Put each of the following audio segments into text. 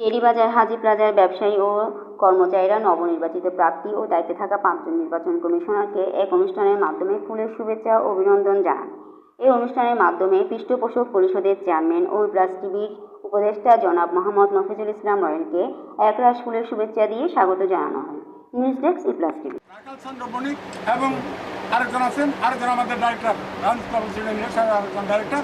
টেরিবাজার হাজি প্লাজার ব্যবসায়ী ও কর্মচারীরা নবনির্বাচিত প্রার্থী ও দায়িত্বে থাকা পাঁচজন নির্বাচন কমিশনারকে এক অনুষ্ঠানের মাধ্যমে ফুলের শুভেচ্ছা ও অভিনন্দন জানান। এই অনুষ্ঠানের মাধ্যমে পৃষ্ঠপোষক পরিষদের চেয়ারম্যান ও প্লাস টিভির উপদেষ্টা জনাব মোহাম্মদ নফিজুল ইসলাম রয়েলকে একরাশ ফুলের শুভেচ্ছা দিয়ে স্বাগত জানানো হয়। News desk E plus TV এবং আরেকজন আছেন, আরেকজন আমাদের ডাইরেক্টর ডাইরেক্টর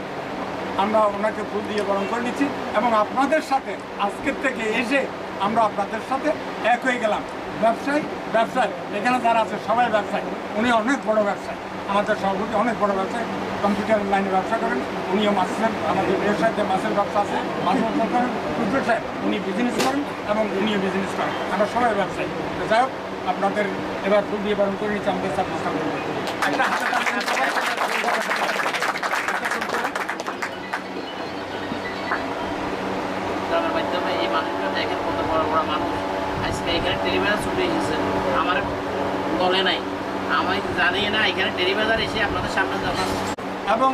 আমরা ওনাকে ফুল দিয়ে বরণ করে নিচ্ছি এবং আপনাদের সাথে আজকের থেকে এসে আমরা আপনাদের সাথে এক হয়ে গেলাম। ব্যবসায়ী ব্যবসায়ী, এখানে যারা আছে সবাই ব্যবসায়ী। উনি অনেক বড় ব্যবসায়ী। আমাদের সভাপতি অনেক বড় ব্যবসায়ী। কম্পিউটার লাইনে ব্যবসা করেন, উনিও মাছের আমাদের ব্যবসায় যে মাছের ব্যবসা আছে মাছ ব্যবসা করেন কুদ্দুর সাহেব, উনি বিজনেস করেন এবং উনিও বিজনেস করেন। আমরা সবাই ব্যবসায়ী। যাই হোক, আপনাদের এবার ফুল দিয়ে বরণ করে নিচ্ছি, আমাদের সাথে একটা হাতে তালি দেন সবাই। গ্রামের মাধ্যমে এই মানুষগুলো দেখেন কত বড় বড় মানুষ আজকে এখানে টেলিভিশন ছুটে এসেছে আমার বলে নাই আমি জানি না এখানে এসে আপনাদের সামনে যখন এবং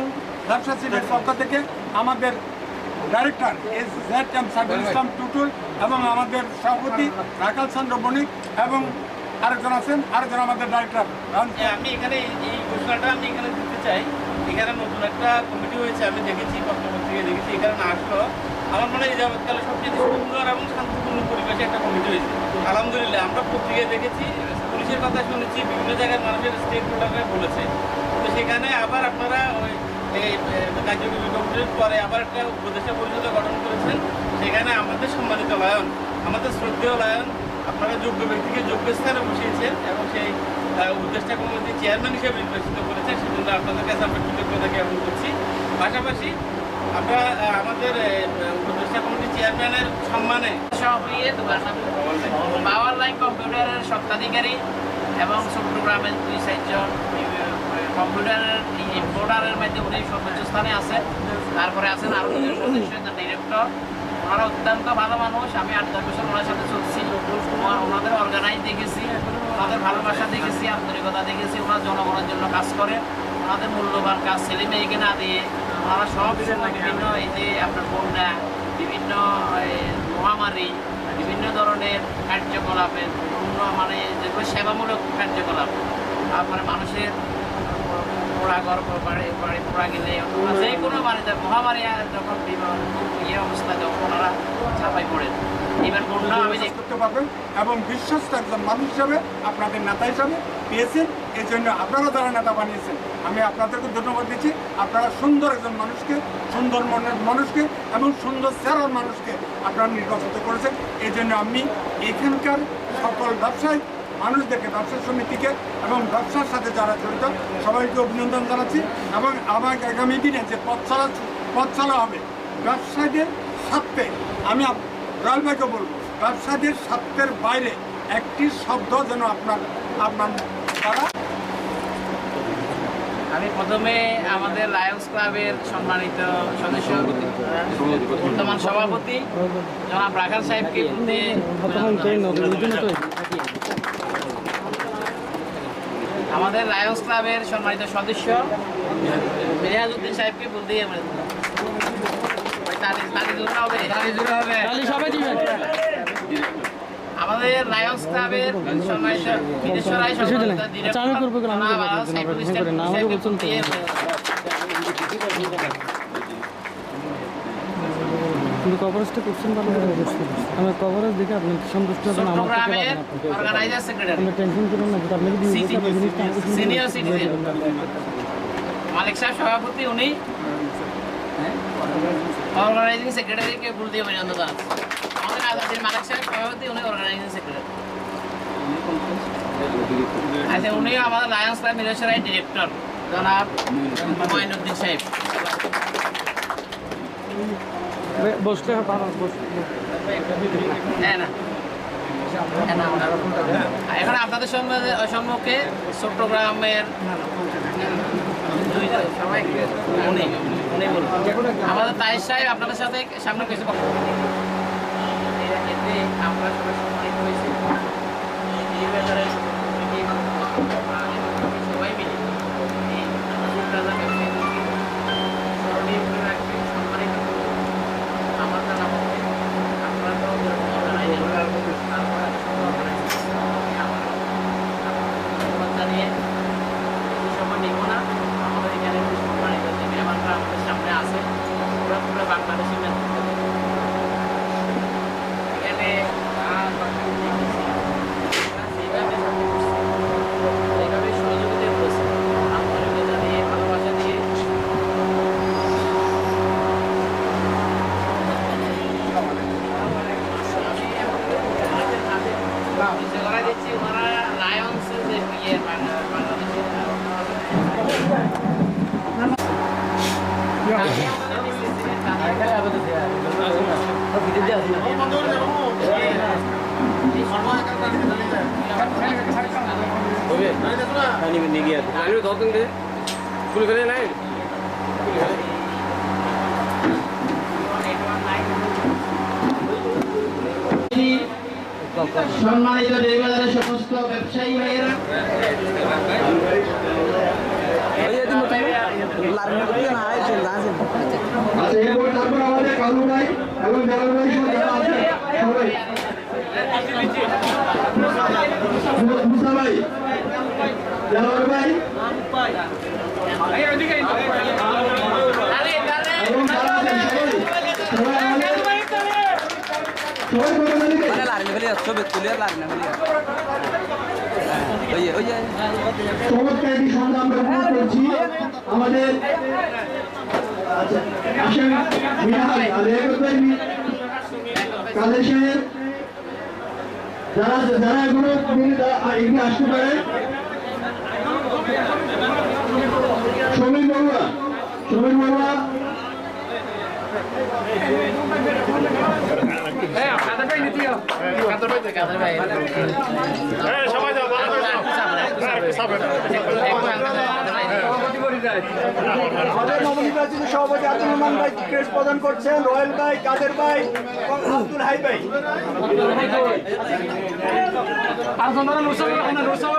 ব্যবসা সিটের পক্ষ থেকে আমাদের director S Z M Saidul Islam Tutul এবং আমাদের সভাপতি রাখাল চন্দ্র বণিক এবং আরেকজন আছেন আরেকজন আমাদের ডাইরেক্টর যে আমি এখানে এই- ঘোষণাটা আমি এখানে দিতে চাই। এখানে নতুন একটা কমিটি হয়েছে আমি দেখেছি পত্রপত্রিকায় দেখেছি এখানে না আসলো। আমার মনে হয় এই যাবৎকালে সবচেয়ে সুন্দর এবং শান্তিপূর্ণ পরিবেশে একটা কমিটি হয়েছে। আলহামদুলিল্লাহ আমরা পত্রিকায় দেখেছি পুলিশের কথা শুনেছি, বিভিন্ন জায়গায় মানুষের স্টেক হোল্ডাররা বলেছে। তো সেখানে আবার আপনারা ওই কার্যকরী কমিটির পরে আবার একটা উপদেষ্টা পরিষদ গঠন করেছেন। সেখানে আমাদের সম্মানিত লায়ন, আমাদের শ্রদ্ধেয় লায়ন, আপনারা যোগ্য ব্যক্তিকে যোগ্য স্থানে বসিয়েছেন এবং সেই উপদেষ্টা কমিটির চেয়ারম্যান হিসেবে নির্বাচিত করেছেন। সেজন্য আপনাদের কাছে আমরা কৃতজ্ঞতা জ্ঞাপন করছি। পাশাপাশি আমরা আমাদের উপদেষ্টা কমিটির চেয়ারম্যানের সম্মানে দোকান পাওয়ার লাইন কম্পিউটারের স্বত্বাধিকারী এবং চট্টগ্রামের দুই চারজন কম্পিউটারের ইম্পোর্টারের মধ্যে উনি সর্বোচ্চ স্থানে আছেন। তারপরে আছেন আরও দুজন সদস্য ডিরেক্টর ওনারা অত্যন্ত ভালো মানুষ। আমি আট, দশ বছর ওনার সাথে চলছি। ওনাদের অর্গানাইজ দেখেছি, ওনাদের ভালোবাসা দেখেছি, আন্তরিকতা দেখেছি। ওনার জনগণের জন্য কাজ করে। ওনাদের মূল্যবান কাজ ছেলে মেয়েকে না দিয়ে সব বিভিন্ন এই যে আপনার বন্যা বিভিন্ন মহামারী বিভিন্ন ধরনের কার্যকলাপের বিভিন্ন মানে যেগুলো সেবামূলক কার্যকলাপ তারপরে মানুষের পোড়া ঘর বাড়ি বাড়ি পোড়া গেলে অথবা যে কোনো বাড়িতে মহামারী যখন বিমান ইয়ে অবস্থা যখন ওনারা ছাপাই পড়েন। এবার বন্যা আমি কাজ দেখি করতে পারবেন এবং বিশ্বস্ত একজন মানুষ হিসাবে আপনাদের নেতা হিসাবে পেয়েছেন এই জন্য আপনারা যারা নেতা বানিয়েছেন, আমি আপনাদেরকে ধন্যবাদ দিচ্ছি। আপনারা সুন্দর একজন মানুষকে, সুন্দর মনের মানুষকে এবং সুন্দর চেহারার মানুষকে আপনারা নির্বাচিত করেছেন। এই জন্য আমি এখানকার সকল ব্যবসায়ী, মানুষদেরকে ব্যবসা সমিতিকে এবং ব্যবসার সাথে যারা জড়িত, সবাইকে অভিনন্দন জানাচ্ছি এবং আমার আগামী দিনে যে পথ চলা পথ চলা হবে, ব্যবসায়ীদের স্বার্থে আমি রয়্যাল ভাইকে বলব, ব্যবসায়ীদের স্বার্থের বাইরে একটি শব্দ যেন আপনার আপনার দ্বারা আমি প্রথমে আমাদের লায়ন্স ক্লাবের সম্মানিত সদস্য, বর্তমান সভাপতি, জনাব রাখাল সাহেবকে আমাদের লায়ন্স ক্লাবের সম্মানিত সদস্য মেয়াজউদ্দিন সাহেবকে বলতে হবে লায়ন্স ক্লাবের সম্মানিত আচ্ছা, আমি করব বলছেন কিন্তু কভারেজটা করছেন ভালো করে আমি কভারেজ দেখে আপনি সন্তুষ্ট হবেন? আমার আপনি টেনশন করুন না আপনি মালিক সাহেব সভাপতি উনি অর্গানাইজিং সেক্রেটারিকে ভুল দিয়ে অভিনন্দন সভাপতি উনি অর্গানাইজিং সেক্রেটারি আচ্ছা উনিও আমাদের লায়ন্স ক্লাব মিরেশ্বরাই ডিরেক্টর জনাব মঈনুদ্দিন সাহেব। বে- বসলে হবে। হ্যাঁ না। হ্যাঁ, এখন আপনাদের সম্মুখে সম্মুখে চট্টগ্রামের উনি উনি আমাদের তাইর সাহেব আপনাদের সাথে সামনে কিছু যাতে আমরা সবাই সম্মানিত হয়েছি। সবাই মিলে রাখবে সম্মানিত আমার তো জানাই তারপরে ধন্যবাদ জানিয়ে না। আমাদের এখানে সম্মানিত যে মেহমানরা সামনে আছে। পুরো পুরো বাংলাদেশি কালু ভাই এবং জালাল ভাই সহ যারা আছে সবাই। মুসা ভাই। জালাল ভাই এবং যারা আছেন সবাই। সবাই আমাদের সবাই করে মালিকে চমৎকার একটি সন্ধ্যা করছি। আমাদের কাদের সাহেব যারা যারা এগুলো এগিয়ে আসতে পারে সমীর বড়ুয়া সমীর বড়ুয়া আমাদের নবনির্বাচিত সভাপতি আব্দুল রহমান ভাই ক্রেস্ট প্রদান করছেন রয়েল ভাই কাদের ভাই আব্দুল হাই ভাই। যুগ্ম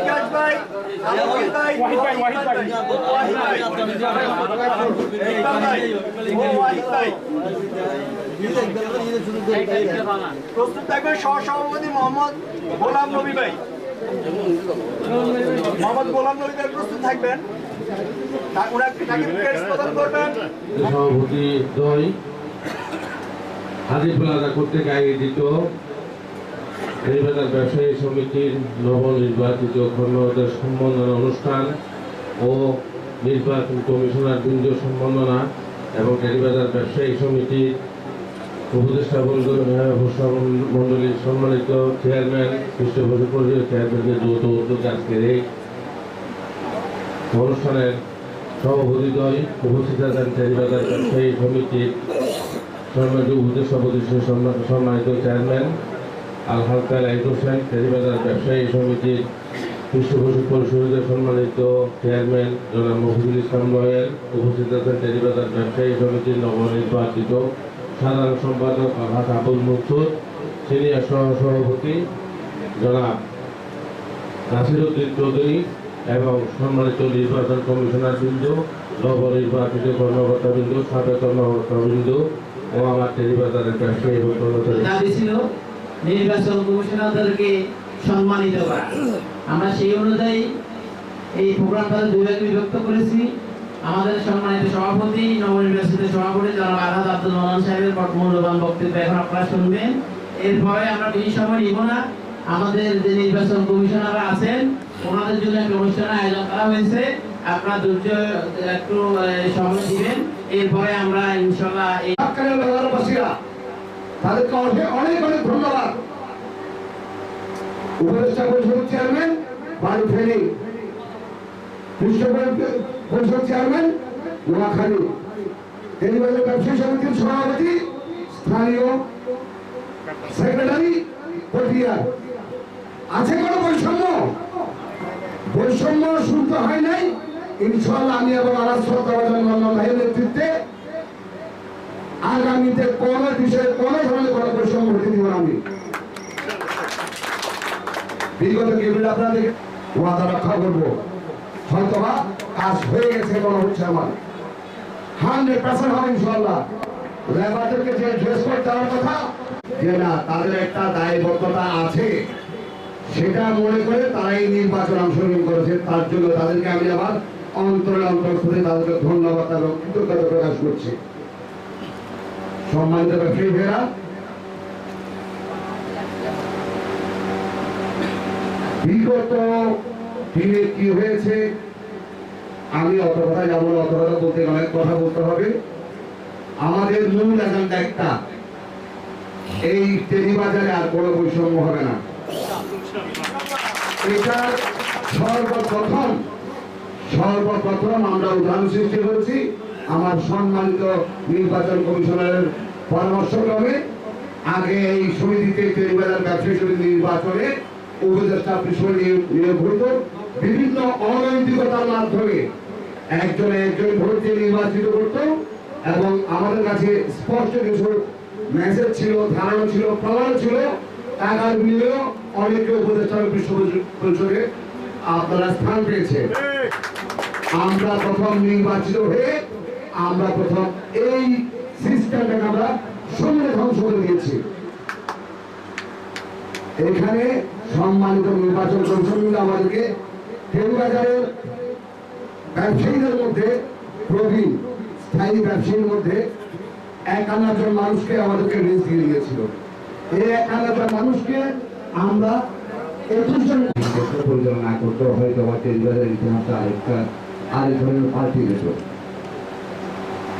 প্রস্তুত থাকবেন সহ সভাপতি মোহাম্মদ গোলাম নবী ভাই। মোহাম্মদ গোলাম নবী ভাই প্রস্তুত থাকবেন। সভাপতি দই হাজি প্লাজা কর্তৃক আয়োজিত রেলবাজার ব্যবসায়ী সমিতির নবনির্বাচিত কর্মকর্তার সম্বর্ধনা অনুষ্ঠান ও নির্বাচন কমিশনার বৃন্দ সম্বর্ধনা এবং টেলিবাজার ব্যবসায়ী সমিতির উপদেষ্টা মন্ডলীর সম্মানিত চেয়ারম্যান পৃষ্ঠপোষক পরিষদের চেয়ারম্যানদের যৌথ উদ্যোগে আজকের এই অনুষ্ঠানের সভাপতিদ্বয় উপস্থিত আছেন টেরিবাজার ব্যবসায়ী সমিতির সম্মানিত উপদেশ সভাপতি সম্মানিত চেয়ারম্যান আল হালকাল আইদ হোসেন টেরিবাজার ব্যবসায়ী সমিতির পৃষ্ঠপোষক পরিষদের সম্মানিত চেয়ারম্যান জনাব মফিজুল ইসলাম লয়ের উপস্থিত আছেন টেরিবাজার ব্যবসায়ী সমিতির নবনির্বাচিত সাধারণ সম্পাদক আলহাজ আবুল মকসুদ সিনিয়র সহ সভাপতি জনাব নাসিরুদ্দিন চৌধুরী এবং সম্মানিত নির্বাচন কমিশনার বিন্দু, নবনির্বাচিত কর্মকর্তা বিন্দু, সাবেক কর্মকর্তা বিন্দু ও আমার টেলিবাজারের ব্যবসায়ী এবং কর্মচারী। নির্বাচন কমিশনারদেরকে সম্মানিত করা। আমরা সেই অনুযায়ী এই প্রোগ্রামটা দুই ভাগে বিভক্ত করেছি। আমাদের সম্মানিত সভাপতি, নবনির্বাচিত সভাপতি জনাব আহাদ আব্দুল মোহান সাহেবের মূল্যবান বক্তব্য এখন আপনারা শুনবেন। এরপরে আমরা বেশি সময় নিব না। আমাদের যে নির্বাচন কমিশনাররা আছেন, ওনাদের জন্য একটা অনুষ্ঠানের আয়োজন করা হয়েছে। আপনারা ধৈর্য, একটু সময় দিবেন। এরপরে আমরা ইনশাল্লাহ এই তাদেরকে অনেক অনেক ধন্যবাদ। উপদেষ্টা পরিষদের চেয়ারম্যান বাড়ি বিশ্ব পরিষদ চেয়ারম্যান নোয়াখালী। টেলিবাজার ব্যবসায়ী সমিতির সভাপতি, স্থানীয় সেক্রেটারি পটিয়ার আছে কোনো বৈষম্য? বৈষম্য শুনতে হয় নাই? ইনশাল্লাহ আমি এবং শ্রদ্ধাভাজন ভাইয়ের নেতৃত্বে আগামীতে কোন বিষয়ে কোন ধরনের কোনো বৈষম্য হতে দিব আমি। বিগত কেবিল আপনাদের ওয়াদা রক্ষা করব। হয়তোবা কাজ হয়ে গেছে মনে হচ্ছে আমার হান্ড্রেড পার্সেন্ট হবে ইনশাল্লাহ লেবারদেরকে যে ড্রেস কোড দেওয়ার কথা, যে না, তাদের একটা দায়বদ্ধতা আছে, সেটা মনে করে তারা এই নির্বাচন অংশগ্রহণ করেছে। তার জন্য তাদেরকে আমি আবার অন্তরে অন্তঃস্থলে তাদেরকে ধন্যবাদ এবং কৃতজ্ঞতা প্রকাশ করছি। সম্মানিত ব্যবসায়ী বিগত দিনে কি হয়েছে, আমি অত কথা যাব না, অত কথা বলতে অনেক কথা বলতে হবে। আমাদের মূল এজেন্ডা একটা, এই টেলিবাজারে আর কোনো বৈষম্য হবে না। এটা সর্বপ্রথম সর্বপ্রথম আমরা উদাহরণ সৃষ্টি করেছি। আমার সম্মানিত নির্বাচন কমিশনারের পরামর্শক্রমে আগে এই সমিতিতে টেলিবাজার ব্যবসায়ী সমিতি নির্বাচনে উপদেষ্টা নিয়োগ হইত বিভিন্ন অনৈতিকতার মাধ্যমে একজনে একজন ভোট দিয়ে নির্বাচিত করত এবং আমাদের কাছে স্পষ্ট কিছু মেসেজ ছিল, ধারণা ছিল, প্রমাণ ছিল। টাকার বিনিয়োগ অনেকে উপদেষ্টা পরিষদে আপনারা স্থান পেয়েছে আমরা প্রথম নির্বাচিত হয়ে আমরা প্রথম এই সিস্টেমটাকে আমরা শূন্য ধ্বংস করে দিয়েছি। এখানে সম্মানিত নির্বাচন কমিশন আমাদেরকে টেলিবাজারের ব্যবসায়ীদের মধ্যে, প্রবীণ স্থায়ী ব্যবসায়ীর মধ্যে একান্ন জন মানুষকে আমাদেরকে লিস্ট দিয়ে দিয়েছিল। এই একান্ন জন মানুষকে আমরা পরিচালনা করতে হয়তো বা টেলিবাজারের ইতিহাসে আরেকটা আরেক ধরনের পাল্টে যেত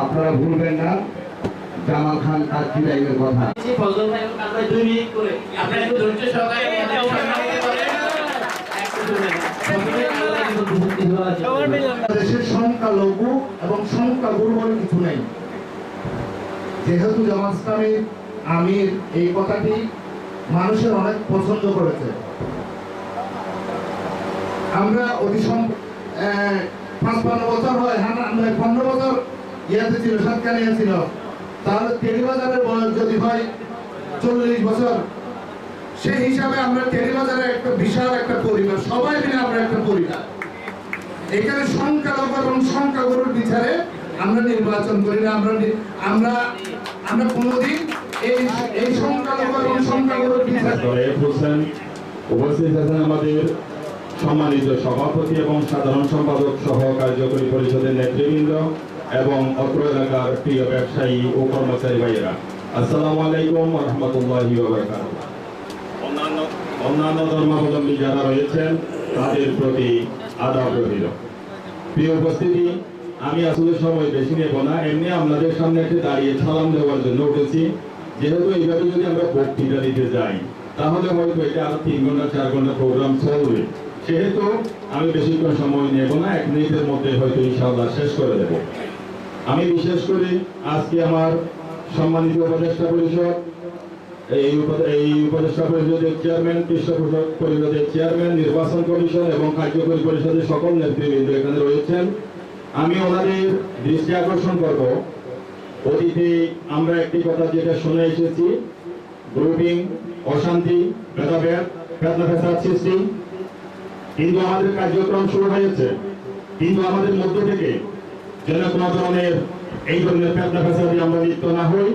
আপনারা ভুলবেন না। জামাল খান টাইমের কথা। দেশের সংখ্যালঘু এবং সংখ্যাগুরু বলে কিছু নেই। যেহেতু জামাত আমির এই কথাটি মানুষের অনেক পছন্দ করেছে। আমরা অতি পাঁচ বছর হয় হ্যাঁ আমরা পনেরো বছর ইয়াতে ছিল সাতকানিয়া ছিল। তাহলে বয়স যদি হয় চল্লিশ বছর, সেই হিসাবে আমরা একটা বিশাল একটা পরিবার, সবাই মিলে আমরা একটা পরিবার। এখানে সংখ্যালঘু এবং সংখ্যাগুরুর বিচারে আমরা নির্বাচন করি না, আমরা আমরা আমরা কোনোদিন এই এই সংখ্যালঘু এবং সংখ্যাগুরুর বিচারে উপস্থিত আছেন আমাদের সম্মানিত সভাপতি এবং সাধারণ সম্পাদক সহ কার্যকরী পরিষদের নেতৃবৃন্দ এবং অত্র এলাকার প্রিয় ব্যবসায়ী ও কর্মচারী ভাইয়েরা, আসসালামু আলাইকুম রহমতুল্লাহি অন্যান্য ধর্মাবলম্বী যারা রয়েছেন, তাদের প্রতি আদাব রহিল প্রিয় উপস্থিতি, আমি আসলে সময় বেশি নেব না, এমনি আপনাদের সামনে একটু দাঁড়িয়ে সালাম দেওয়ার জন্য উঠেছি। যেহেতু এইভাবে যদি আমরা বক্তৃতা দিতে যাই, তাহলে হয়তো এটা আরও তিন ঘণ্টা, চার ঘণ্টা প্রোগ্রাম চলবে। সেহেতু আমি বেশিক্ষণ সময় নেব না, এক মিনিটের মধ্যে হয়তো ইনশাআল্লাহ শেষ করে দেব। আমি বিশেষ করে আজকে আমার সম্মানিত উপদেষ্টা পরিষদ, এই এই উপদেষ্টা পরিষদের চেয়ারম্যান পৃষ্ঠপোষক পরিষদের চেয়ারম্যান নির্বাচন কমিশন এবং কার্যকরী পরিষদের সকল নেতৃবৃন্দ এখানে রয়েছেন। আমি ওনাদের দৃষ্টি আকর্ষণ করব। অতীতে আমরা একটি কথা যেটা শুনে এসেছি গ্রুপিং অশান্তি, ভেদাভেদ ফেতনা ফেসাদ সৃষ্টি। কিন্তু আমাদের কার্যক্রম শুরু হয়েছে। কিন্তু আমাদের মধ্য থেকে যেন কোনো ধরনের এই ধরনের ফেতনা ফেসাদে আমরা লিপ্ত না হই।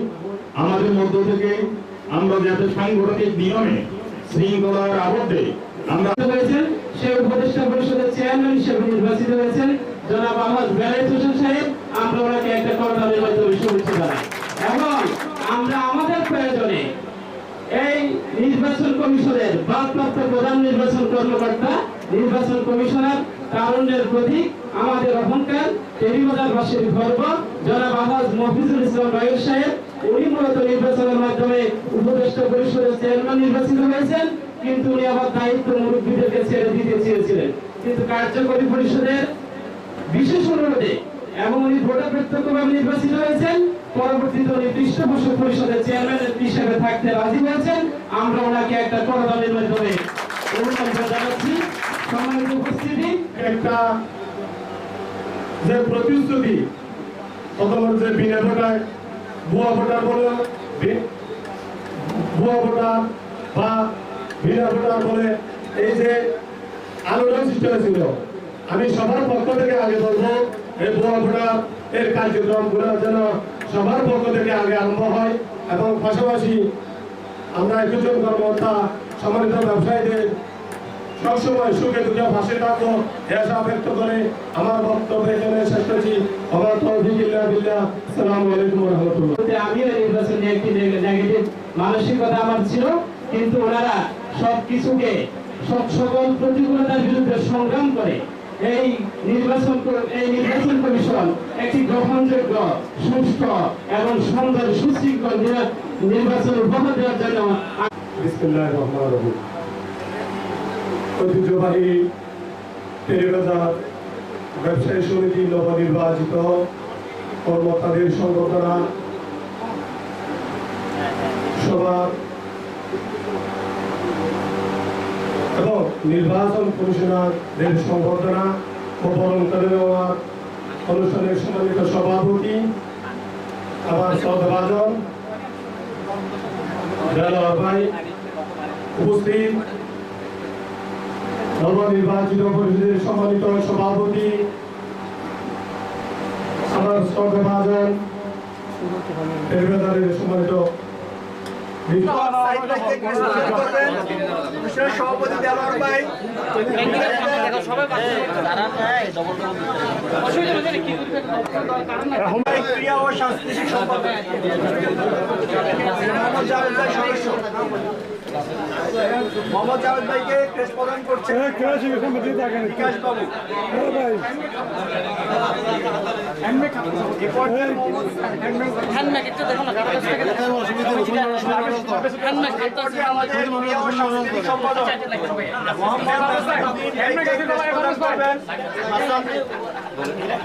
আমাদের মধ্য থেকে আমরা যাতে সাংগঠনিক নিয়মে, শৃঙ্খলার আবদ্ধে আমরা হয়েছেন সেই উপদেষ্টা পরিষদের চেয়ারম্যান হিসেবে নির্বাচিত হয়েছেন জনাব আহমদ বেলায়েত হোসেন সাহেব। আমরা ওনাকে একটা করতালের মাধ্যমে শুভেচ্ছা জানাই। এবং আমরা আমাদের প্রয়োজনে এই নির্বাচন কমিশনের ভারপ্রাপ্ত প্রধান নির্বাচন কর্মকর্তা, নির্বাচন কমিশনার কারণের প্রতীক আমাদের অহংকার টেলিবাজারবাসীর গর্ব, জনাব আহাজ মফিজুল ইসলাম রায়ের সাহেব। উনি মূলত নির্বাচনের মাধ্যমে উপদেষ্টা পরিষদের চেয়ারম্যান নির্বাচিত হয়েছেন, কিন্তু উনি আবার দায়িত্ব মুরব্বীদেরকে ছেড়ে দিতে চেয়েছিলেন। কিন্তু কার্যকরী পরিষদের বিশেষ অনুরোধে এবং উনি ভোটে প্রত্যক্ষভাবে নির্বাচিত হয়েছেন, পরবর্তীতে উনি পৃষ্ঠপোষক পরিষদের চেয়ারম্যান হিসেবে থাকতে রাজি হয়েছেন। আমরা ওনাকে একটা করদানের মাধ্যমে অভিনন্দন জানাচ্ছি। সম্মানিত উপস্থিতি, একটা যে প্রতিশ্রুতি প্রথমত যে বিনা ভোটার, ভুয়া ভোটার বলে ভুয়া ভোটার বা বিনা ভোটার বলে এই যে আলোড়ন সৃষ্টি হয়েছিল, আমি সবার পক্ষ থেকে আগে বলব, এই ভুয়া ভোটার এর কার্যক্রম কার্যক্রমগুলো যেন সবার পক্ষ থেকে আগে আরম্ভ হয় এবং পাশাপাশি আমরা একজন কর্মকর্তা, সম্মানিত ব্যবসায়ীদের সবসময় সুখে দুঃখে ভাসে এ আশা ব্যক্ত করে আমার বক্তব্য এখানে শেষ করছি। আমার তৌফিক ইল্লা বিল্লাহ। আসসালামু আলাইকুম ওয়া রাহমাতুল্লাহ। আমিও নির্বাচন নিয়ে একটি নেগেটিভ মানসিকতা আমার ছিল কিন্তু ওনারা সব কিছুকে সব সকল প্রতিকূলতার বিরুদ্ধে সংগ্রাম করে এই নির্বাচন এই নির্বাচন কমিশন একটি গ্রহণযোগ্য সুস্থ এবং সুন্দর সুশৃঙ্খল নির্বাচন উপহার দেওয়ার জন্য বিসমিল্লাহির রহমানির রহিম। ঐতিহ্যবাহী টেরিবাজার ব্যবসায়ী সমিতি নবনির্বাচিত কর্মকর্তাদের সংগঠনা সবার এবং নির্বাচন কমিশনারদের সংবর্ধনা ও অনুষ্ঠানের সম্মানিত সভাপতি, আমার সদভাজন দেলোয়ার ভাই, উপস্থিত। নবনির্বাচিত পরিষদের সম্মানিত সভাপতি আমার সদভাজন টেরিবাজারের সম্মানিত সভাপতি দেওয়ার ভাই ক্রিয়া ও সাংস্কৃতিক সম্পাদক মোহাম্মদ জাভেদ ভাইকে ক্রেস প্রদান করছে বিকাশ বাবু।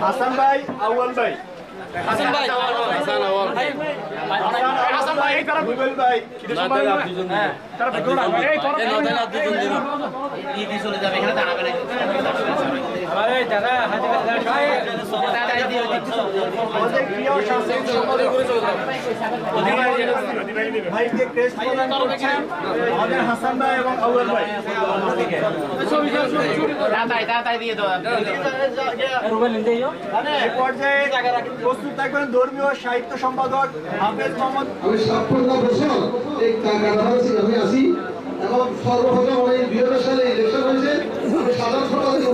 হাসান ভাই আউয়াল ভাই। হাসান ভাই। হাসান আউয়াল। ভাই এই চলে যাবে এখানে দাঁড়াবে না ভাইকে ক্রেস প্রদান করছেন আমাদের হাসান ভাই এবং আউয়াল ভাই। তাড়াতাড়ি তাড়াতাড়ি দিয়ে দাও। এই পর্যায়ে প্রস্তুত থাকবেন ধর্মীয় সাহিত্য সম্পাদক হাফেজ মোহাম্মদ আমি সাতপন্ন বছর এই আমি আছি এবং সর্বপ্রথম এই হাজার সালে ইলেকশন হয়েছে। সাধারণ সম্পাদক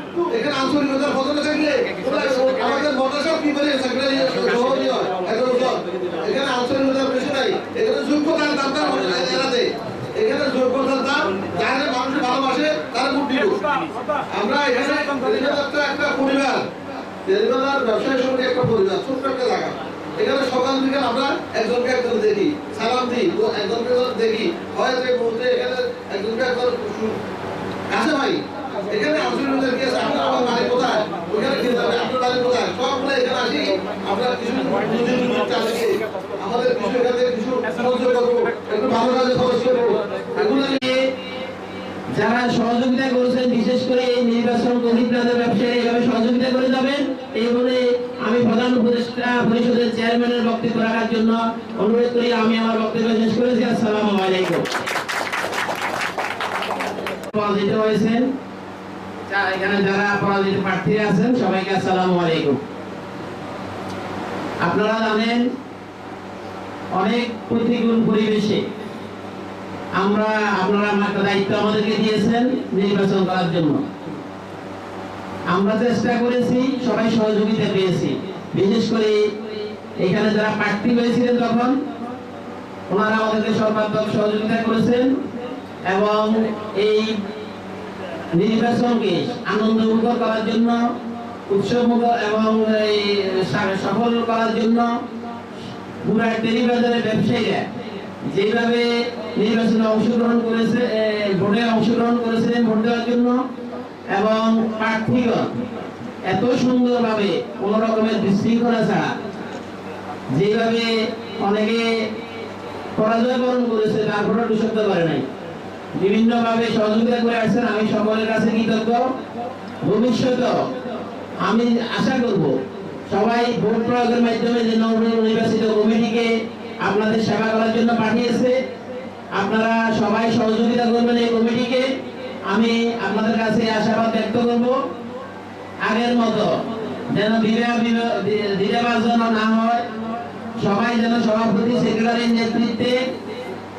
এখানে আঞ্চলিকতার প্রাধান্য থাকলে আমাদের মতাসব কি করে এখানে আঞ্চলিকতার বেশি নাই। এখানে যোগ্যতার দামটা এরাতে এখানে যোগ্যতার দাম যারা মানুষ ভালোবাসে, তারা দিব। আমরা এখানে একটা পরিবার। রেলবাজার ব্যবসায়ী সঙ্গে একটা পরিবার, ছোট্ট একটা জায়গা। এখানে সকাল বিকাল আমরা একজনকে একজন দেখি, সালাম দিই একজনকে একজন দেখি। হয়তো মুহূর্তে এখানে একজনকে একজন কাছে ভাই এখানে আমার কোথায়? ওইখানে কি যাবে আপনার কোথায়? এখানে আসি, আমরা কিছু আমাদের কিছু এখানে কিছু সাহায্য একটু ভালো কাজে এগুলো নিয়ে যারা সহযোগিতা করেছেন, বিশেষ করে এই নির্বাচন কমিটিদের ব্যবসায়ী এইভাবে সহযোগিতা করে যাবেন, এই বলে আমি প্রধান উপদেষ্টা পরিষদের চেয়ারম্যানের বক্তব্য রাখার জন্য অনুরোধ করি, আমি আমার বক্তব্য শেষ করেছি, আসসালামু আলাইকুম। পরিবেশে আমরা আমরা চেষ্টা করেছি, সবাই সহযোগিতা পেয়েছি। বিশেষ করে এখানে যারা প্রার্থী হয়েছিলেন তখন, ওনারা আমাদেরকে সর্বাত্মক সহযোগিতা করেছেন এবং এই নির্বাচনকে আনন্দমুখর করার জন্য উৎসবমুখর এবং সফল করার জন্য পুরা টেলিবাজারের ব্যবসায়ীরা যেভাবে নির্বাচনে অংশগ্রহণ করেছে ভোটে অংশগ্রহণ করেছিলেন ভোট দেওয়ার জন্য এবং প্রার্থীগণ এত সুন্দরভাবে কোনো রকমের বিশৃঙ্খলা ছাড়া যেভাবে অনেকে পরাজয় বরণ করেছে তারপরে দুঃশব্দ করে নাই। বিভিন্নভাবে সহযোগিতা করে আসছেন, আমি সকলের কাছে কৃতজ্ঞ। ভবিষ্যতে আমি আশা করব সবাই ভোট প্রয়োগের মাধ্যমে যে নবনির্বাচিত কমিটিকে আপনাদের সেবা করার জন্য পাঠিয়েছে, আপনারা সবাই সহযোগিতা করবেন এই কমিটিকে। আমি আপনাদের কাছে আশাবাদ ব্যক্ত করব, আগের মতো যেন বিবাহ না হয়, সবাই যেন সভাপতি, সেক্রেটারির নেতৃত্বে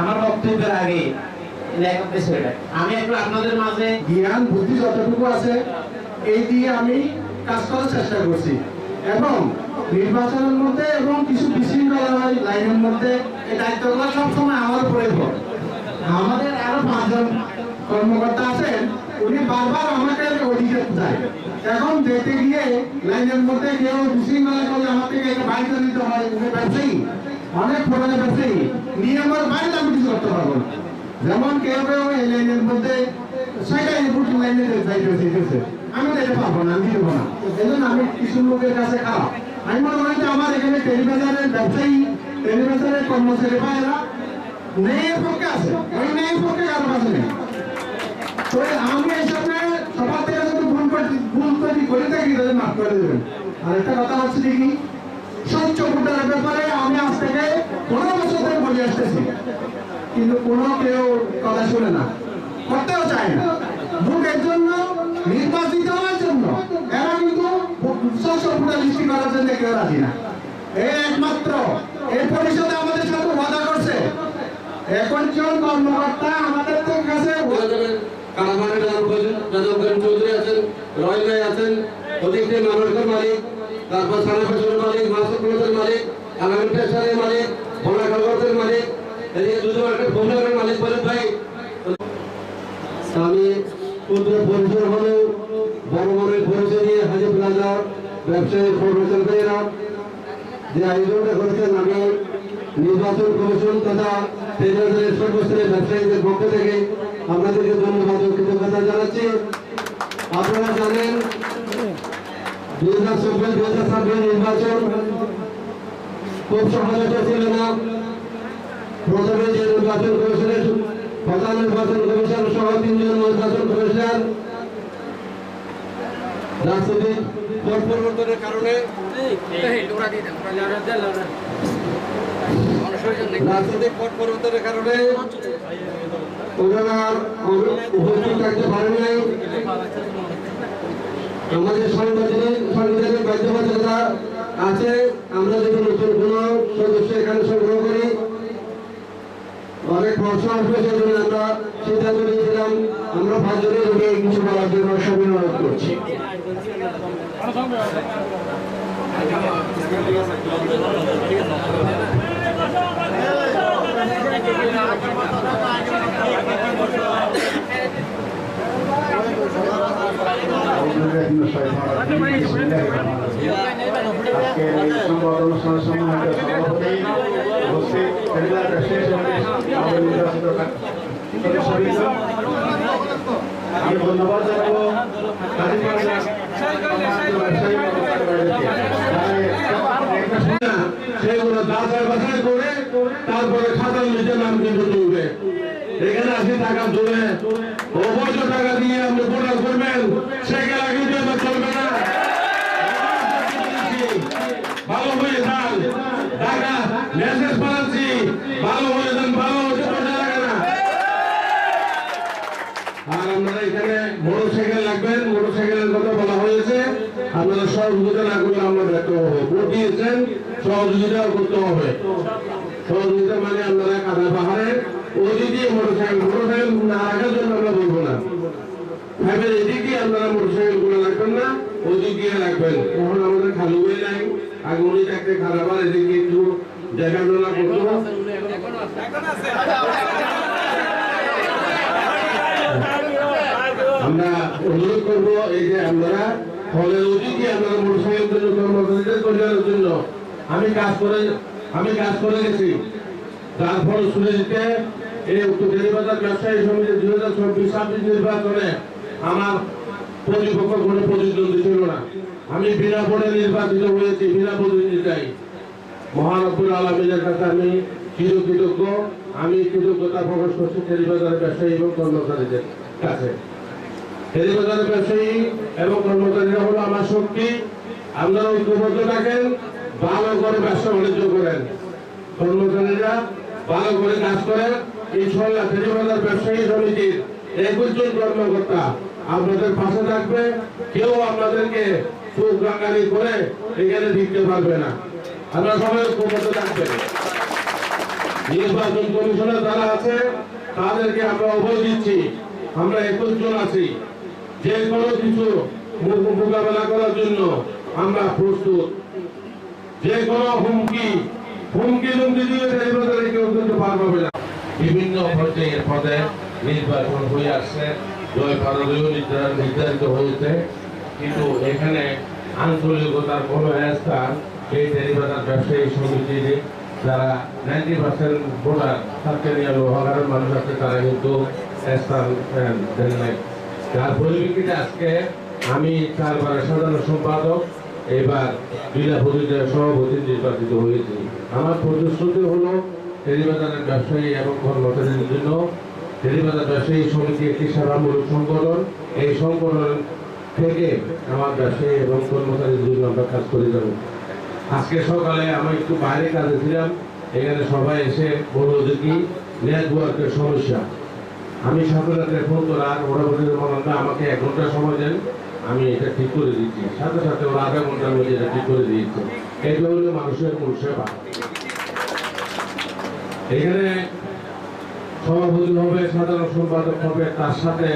আমার বক্তব্যের আগে আমি একটু আপনাদের মাঝে জ্ঞান, বুদ্ধি যতটুকু আছে, এই দিয়ে আমি কাজ করার চেষ্টা করছি। এবং নির্বাচনের মধ্যে এবং কিছু বিশৃঙ্খলা লাইনের মধ্যে এই দায়িত্বগুলো সবসময় আমার উপরে আমাদের আরও পাঁচজন কর্মকর্তা আছেন, উনি বারবার আমাকে অধিকার দেয়। এখন যেতে গিয়ে লাইনের মধ্যে কেউ বিশৃঙ্খলা করলে আমার থেকে এটা বাইরে নিতে হয়, উনি ব্যবসায়ী। অনেক পুরনো ব্যবসায়ী নিয়মের বাইরে আমি কিছু করতে পারব যেমন কেউ কেউ এই লাইনের মধ্যে লাইনে আমি তো এটা পারব না, আমি দেবো না। এই জন্য আমি কিছু লোকের কাছে খারাপ। আমি মনে যে আমার এখানে টেলিবাজারের ব্যবসায়ী কর্মচারী ভাইরা ন্যায়ের পক্ষে আছে। ওই পক্ষে কাছে নেই। তো আমি সামনে সবার থেকে যদি ভুল ভুল করে থাকি, তাহলে মাফ করে দেবেন। আর একটা কথা হচ্ছে কি স্বচ্ছ ভোটারের ব্যাপারে আমি আজ থেকে পনেরো বছর ধরে বলে আসতেছি। কিন্তু কোনো কেউ কথা শুনে না, করতেও চায় না। ভোটের জন্য, নির্বাচিত হওয়ার জন্য, এরা কিন্তু স্বচ্ছ ভোটার লিস্টি করার জন্য কেউ রাজি না। একমাত্র এই পরিষদে আমাদের সাথে ওয়াদা করছে। এখন জন কর্মকর্তা আমাদের তো কাছে যাদব করিম চৌধুরী আছেন, রয় ভাই আছেন অধিকটি মানুষের মালিক। তারপর সানা ফসলের মালিক মাসুদ প্রমোদের মালিক আলামিন পেশারের মালিক ভোলা কালগতের মালিক, এদিকে মালিক বলে ভাই। আমি ক্ষুদ্র পরিসর হলেও বড় বড় পরিচয় নিয়ে হাজি প্লাজা, ব্যবসায়ী যে আয়োজনটা করেছেন আমি, নির্বাচন কমিশন তথা সর্বস্তরের ব্যবসায়ীদের পক্ষ থেকে আপনাদেরকে ধন্যবাদ কৃতজ্ঞতা জানাচ্ছি। আপনারা জানেন দুই হাজার দুই হাজার ছাব্বিশ নির্বাচন। প্রথমে নির্বাচন কমিশনের প্রধান নির্বাচন কমিশন সহ নির্বাচন কমিশনার রাজনৈতিক পট পরিবর্তনের কারণে রাজনৈতিক পট পরিবর্তনের কারণে ওনারা উপস্থিত থাকতে পারেন। নাই আমাদের সাংবিধানিক সাংবিধানিক বাধ্যবাধকতা আছে। আমরা যদি নতুন কোন সদস্য এখানে সংগ্রহ করি, অনেক প্রশ্ন আমরা সিদ্ধান্ত নিয়েছিলাম আমরা পাঁচজনের কিছু বলার জন্য অনুরোধ করছি। অনুষ্ঠানের সম্মানিত সভাপতি উপস্থিত টেলিভিশন শেষ আমাদের নির্বাচিত সদস্যবৃন্দ আমি ধন্যবাদ জানাব সেগুলো যাচাই বাছাই করে তারপরে খাতার নিচে নাম কিন্তু তুলবে এখানে আসি টাকা তুলে। অবশ্য টাকা দিয়ে আপনি ভোটার করবেন? সেখানে কিন্তু এবার চলবে না ভালো হয়ে যান টাকা মেসেজ পাঠাচ্ছি ভালো হয়ে যান, ভালো আর আপনারা এখানে মোটরসাইকেল লাগবেন মোটরসাইকেলের কথা বলা হয়েছে। আপনারা সহযোগিতা না করলে আমরা ব্যর্থ হব। ভোট দিয়েছেন সহযোগিতাও করতে হবে। সহযোগিতা মানে আপনারা কাদা পাহাড়ে ওদিক দিয়ে মোটরসাইকেল মোটরসাইকেল না রাখার জন্য আমরা বলব না। ভাবেন এদিক আপনারা মোটরসাইকেলগুলো রাখবেন না, ওদিক দিয়ে রাখবেন। এখন আমাদের খালু হয়ে নাই আগে থাকতে খারাপ আর এদিকে একটু দেখাশোনা করতো আমরা অনুরোধ করব এই যে আমরা ফলের অধিকে আপনারা মোটরসাইকেল জন্য কর্মচারীদের কল্যাণের জন্য আমি কাজ করে আমি কাজ করে গেছি। যার ফল শুনে দিতে এই উত্তর বাজার ব্যবসায়ী সমিতি দুই হাজার চব্বিশ ছাব্বিশ নির্বাচনে আমার প্রতিপক্ষ কোনো প্রতিদ্বন্দ্বী ছিল না। আমি বিনা ভোটে নির্বাচিত হয়েছি বিনা প্রতিদ্বন্দ্বিতায় মহানব্বুর আলমিনের কাছে আমি চিরকৃতজ্ঞ। আমি কৃতজ্ঞতা প্রকাশ করছি টেরিবাজারের ব্যবসায়ী এবং কর্মচারীদের কাছে। টেরিবাজারের ব্যবসায়ী এবং কর্মচারীরা হলো আমার শক্তি। আপনারা ঐক্যবদ্ধ থাকেন, ভালো করে ব্যবসা বাণিজ্য করেন। কর্মচারীরা ভালো করে কাজ করেন। ইনশাল্লাহ টেরিবাজার ব্যবসায়ী সমিতির একুশ জন কর্মকর্তা আপনাদের পাশে থাকবে। কেউ আপনাদেরকে চোখ রাঙানি করে এখানে ঢুকতে পারবে না। আপনারা সবাই ঐক্যবদ্ধ থাকবেন নির্বাচন কমিশনের যারা আছে, তাদেরকে আমরা অভয় দিচ্ছি। আমরা একুশ আছি। যে কোনো কিছু মোকাবেলা করার জন্য আমরা প্রস্তুত। যে কোনো হুমকি হুমকি হুমকি দিয়ে নির্বাচনে না বিভিন্ন পর্যায়ের পদে নির্বাচন হয়ে আসছে। জয় পরাজয় নির্ধারণ নির্ধারিত হয়েছে। কিন্তু এখানে আঞ্চলিকতার কোনো স্থান এই টেরিবাজার ব্যবসায়ী সমিতির যারা নাইনটি পার্সেন্ট ভোটার সাতকানিয়া লোহাগারের মানুষ আছে, তারা কিন্তু স্থান দেন নাই। যার পরিপ্রেক্ষিতে আজকে আমি চারবারের সাধারণ সম্পাদক, এবার বিনা পরিচয় সভাপতি নির্বাচিত হয়েছি। আমার প্রতিশ্রুতি হলো টেরিবাজারের ব্যবসায়ী এবং কর্মচারীদের জন্য টেরিবাজার ব্যবসায়ী সমিতি একটি সেবামূলক সংগঠন। এই সংগঠন থেকে আমার ব্যবসায়ী এবং কর্মচারীদের জন্য আমরা কাজ করে যাব। আজকে সকালে আমি একটু বাইরে কাজে ছিলাম, এখানে সবাই এসে বলল যে কি, নেটওয়ার্কের সমস্যা। আমি সাথে ফোন করার ওরা আমাকে এক ঘণ্টা সময় দেন, আমি এটা ঠিক করে দিচ্ছি। সাথে সাথে ওরা আধা ঘণ্টার মধ্যে এটা ঠিক করে দিয়েছে। এটা হলো মানুষের মূল সেবা। এখানে সভাপতি হবে সাধারণ সম্পাদক হবে, তার সাথে